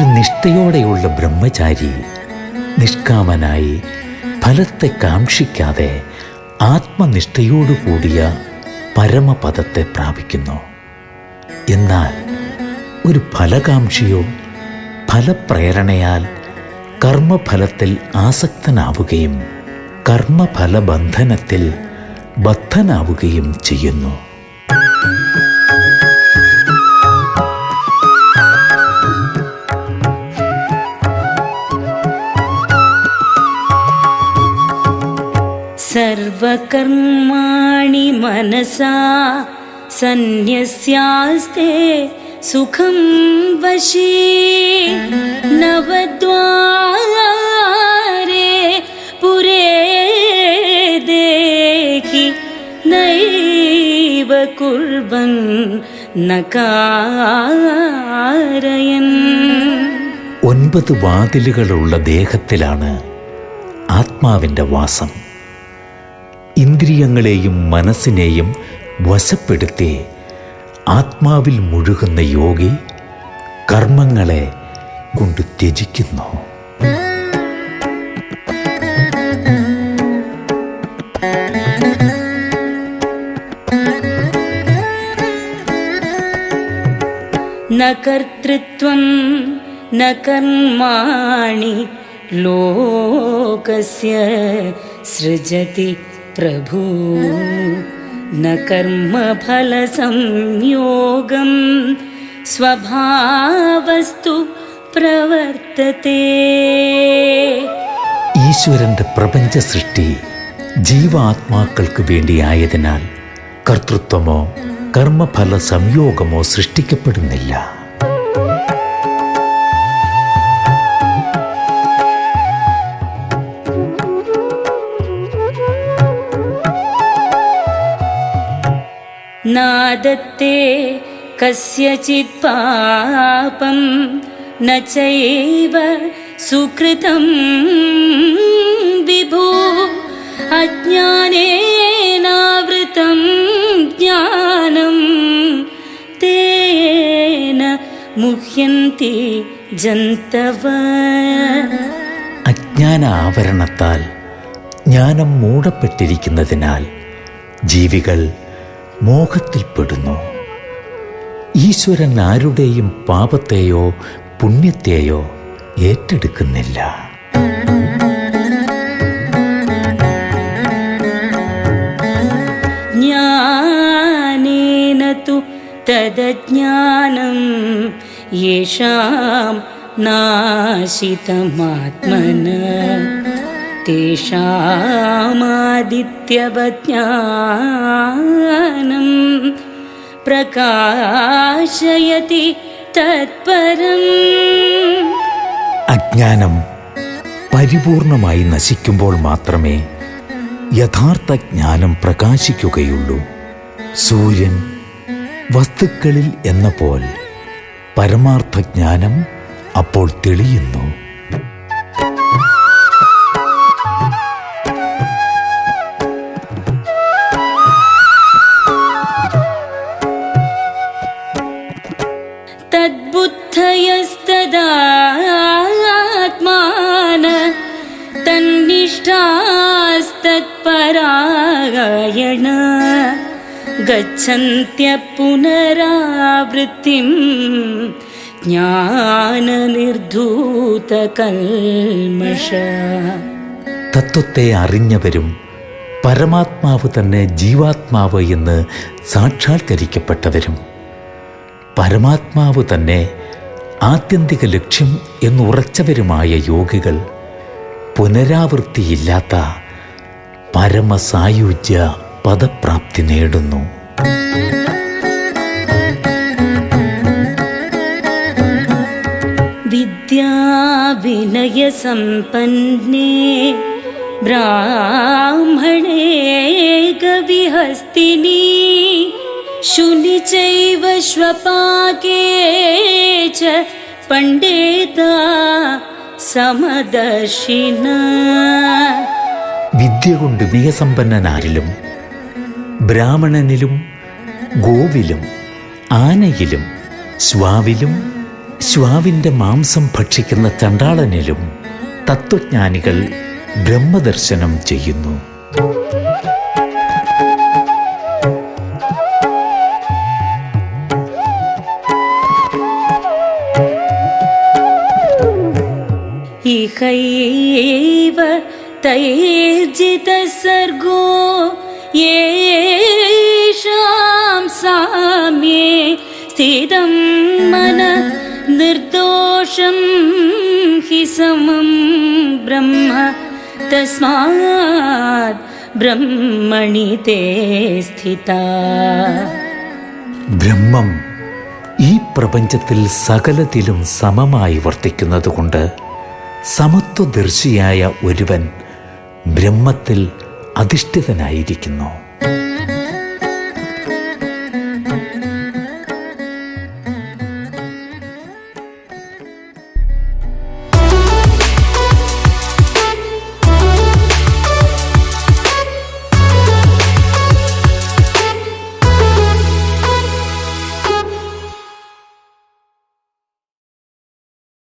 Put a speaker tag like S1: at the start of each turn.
S1: ഒരു നിഷ്ഠയോടെയുള്ള ബ്രഹ്മചാരി നിഷ്കാമനായി ഫലത്തെ കാക്ഷിക്കാതെ ആത്മനിഷ്ഠയോടുകൂടിയ പരമപദത്തെ പ്രാപിക്കുന്നു. എന്നാൽ ഒരു ഫലകാംക്ഷിയോ ഫലപ്രേരണയാൽ കർമ്മഫലത്തിൽ ആസക്തനാവുകയും കർമ്മഫലബന്ധനത്തിൽ ബദ്ധനാവുകയും ചെയ്യുന്നു.
S2: സർവകർമാണി മനസാ സന്യസ്യാസ്തേ സുഖം വശീ. നവദ്വാരേ പുരേ ദേഹി നൈവ കുർബൻ നകാരയൻ.
S1: ഒൻപത് വാതിലുകളുള്ള ദേഹത്തിലാണ് ആത്മാവിന്റെ വാസം. ഇന്ദ്രിയങ്ങളെയും മനസ്സിനെയും വശപ്പെടുത്തി ആത്മാവിൽ മുഴുകുന്ന യോഗി കർമ്മങ്ങളെ കൊണ്ട് ത്യജിക്കുന്നു.
S2: കർത്തൃത്വം ന കർമാണി ലോകസ്യ സൃജതി. प्रभु न कर्मफलसंयोगं स्वभावस्तु प्रवर्तते
S1: ഈശ്വരന്റെ പ്രപഞ്ച സൃഷ്ടി ജീവാത്മാക്കൾക്ക് വേണ്ടിയായതിനാൽ കർത്തൃത്വമോ കർമ്മഫല സംയോഗമോ സൃഷ്ടിക്കപ്പെടുന്നില്ല
S2: नादत्ते कस्यचित् पापं न चैव सुकृतं विभो अज्ञानेनावृतं ज्ञानं तेन मुह्यन्ति जन्तव
S1: അജ്ഞാന ആവരണത്താൽ ജ്ഞാനം മൂടപ്പെട്ടിരിക്കുന്നതിനാൽ ജീവികൾ മോഹത്തിൽപ്പെടുന്നു. ഈശ്വരൻ ആരുടെയും പാപത്തെയോ പുണ്യത്തെയോ ഏറ്റെടുക്കുന്നില്ല.
S2: ജ്ഞാനേന തദജ്ഞാനം യേഷാം നാശിതമാത്മന. तेषामादित्यवज्ञानं प्रकाशयति तत्परम्
S1: അജ്ഞാനം പരിപൂർണമായി നശിക്കുമ്പോൾ മാത്രമേ യഥാർത്ഥ ജ്ഞാനം പ്രകാശിക്കുകയുള്ളൂ സൂര്യൻ വസ്തുക്കളിൽ എന്ന പോൽ പരമാർത്ഥ ജ്ഞാനം അപ്പോൾ തെളിയുന്നു
S2: तन्निष्ठास्तत्परायण गच्छन्त्यः पुनरावृत्तिं ज्ञाननिर्धूतकल्मष
S1: തത്വത്തെ അറിഞ്ഞവരും പരമാത്മാവ് തന്നെ ജീവാത്മാവ് എന്ന് സാക്ഷാത്കരിക്കപ്പെട്ടവരും പരമാത്മാവ് തന്നെ ആത്യന്തിക ലക്ഷ്യം എന്നുറച്ചവരുമായ യോഗികൾ പുനരാവൃത്തിയില്ലാത്ത പരമസായുജ്യ പദപ്രാപ്തി നേടുന്നു
S2: विद्याविनयसम्पन्ने ब्राह्मणे कविहस्तिनी शुनि चैव श्वपाके च पण्डिता സമദർശിന.
S1: വിദ്യ കൊണ്ട് വിയസമ്പന്നനാരിലും ബ്രാഹ്മണനിലും ഗോവിലും ആനയിലും സ്വാവിലും സ്വാവിന്റെ മാംസം ഭക്ഷിക്കുന്ന ചണ്ടാളനിലും തത്വജ്ഞാനികൾ ബ്രഹ്മദർശനം ചെയ്യുന്നു.
S2: इहैव तैर्जितः सर्गो येषां साम्ये स्थितं मन निर्दोषं हि समं ब्रह्म तस्मात् ब्रह्मणि ते स्थिता
S1: ബ്രഹ്മം ഈ പ്രപഞ്ചത്തിൽ സകലത്തിലും സമമായി വർത്തിക്കുന്നതുകൊണ്ട് സമത്വദർശിയായ ഒരുവൻ ബ്രഹ്മത്തിൽ അധിഷ്ഠിതനായിരിക്കുന്നു.